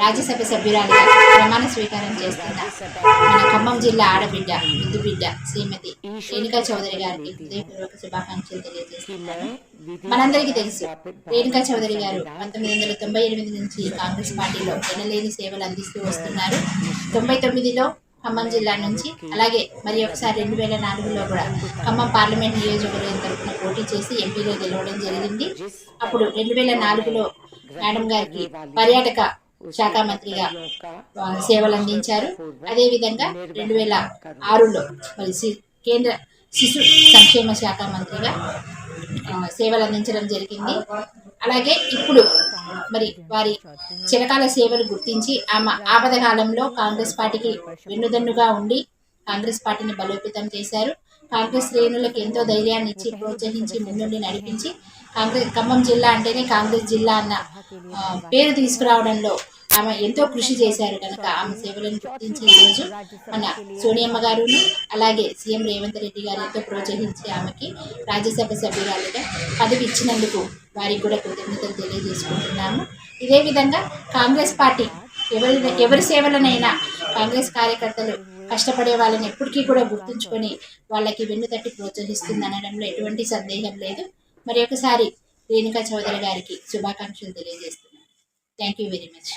రాజ్యసభ సభ్యురాలిగా ప్రమాణ స్వీకారం చేస్తున్న మన ఖమ్మం జిల్లా ఆడబిడ్డ ముద్దు బిడ్డ శ్రీమతి రేణుకా చౌదరి గారికి హృదయపూర్వక శుభాకాంక్షలు తెలియజేస్తున్నాను. మనందరికీ తెలుసు రేణుకా చౌదరి గారు పంతొమ్మిది వందల తొంభై ఎనిమిది నుంచి కాంగ్రెస్ పార్టీలో ఎనలేని సేవలు అందిస్తూ వస్తున్నారు. తొంభై తొమ్మిదిలో ఖమ్మం జిల్లా నుంచి అలాగే మరి ఒకసారి రెండు వేల నాలుగులో కూడా ఖమ్మం పార్లమెంట్ నియోజకవర్గం తరఫున పోటీ చేసి ఎంపీగా గెలవడం జరిగింది. అప్పుడు రెండు వేల నాలుగులో మేడం గారికి పర్యాటక శాఖ మంత్రిగా సేవలు అందించారు. అదేవిధంగా రెండు వేల ఆరులో మరి కేంద్ర శిశు సంక్షేమ శాఖ మంత్రిగా సేవలు అందించడం జరిగింది. అలాగే ఇప్పుడు మరి వారి చిరకాల సేవలు గుర్తించి ఆమె ఆపద కాలంలో కాంగ్రెస్ పార్టీకి వెన్నుదన్నుగా ఉండి కాంగ్రెస్ పార్టీని బలోపేతం చేశారు. కాంగ్రెస్ శ్రేణులకు ఎంతో ధైర్యాన్ని ఇచ్చి ప్రోత్సహించి ముందుండి నడిపించి కాంగ్రెస్ ఖమ్మం జిల్లా అంటేనే కాంగ్రెస్ జిల్లా అన్న పేరు తీసుకురావడంలో ఆమె ఎంతో కృషి చేశారు కనుక ఆమె సేవలను గుర్తించి ఈరోజు మన సోనియమ్మ గారును అలాగే సీఎం రేవంత్ రెడ్డి గారు ఎంతో ప్రోత్సహించి ఆమెకి రాజ్యసభ సభ్యురాలుగా పదవి ఇచ్చినందుకు వారికి కూడా కృతజ్ఞతలు తెలియజేసుకుంటున్నాము. ఇదే విధంగా కాంగ్రెస్ పార్టీ ఎవరి ఎవరి సేవలనైనా కాంగ్రెస్ కార్యకర్తలు కష్టపడే వాళ్ళని ఎప్పటికీ కూడా గుర్తుంచుకొని వాళ్ళకి వెన్ను తట్టి ప్రోత్సహిస్తుంది అనడంలో ఎటువంటి సందేహం లేదు. మరి ఒకసారి రేణుకా చౌదరి గారికి శుభాకాంక్షలు తెలియజేస్తున్నాను. Thank you very much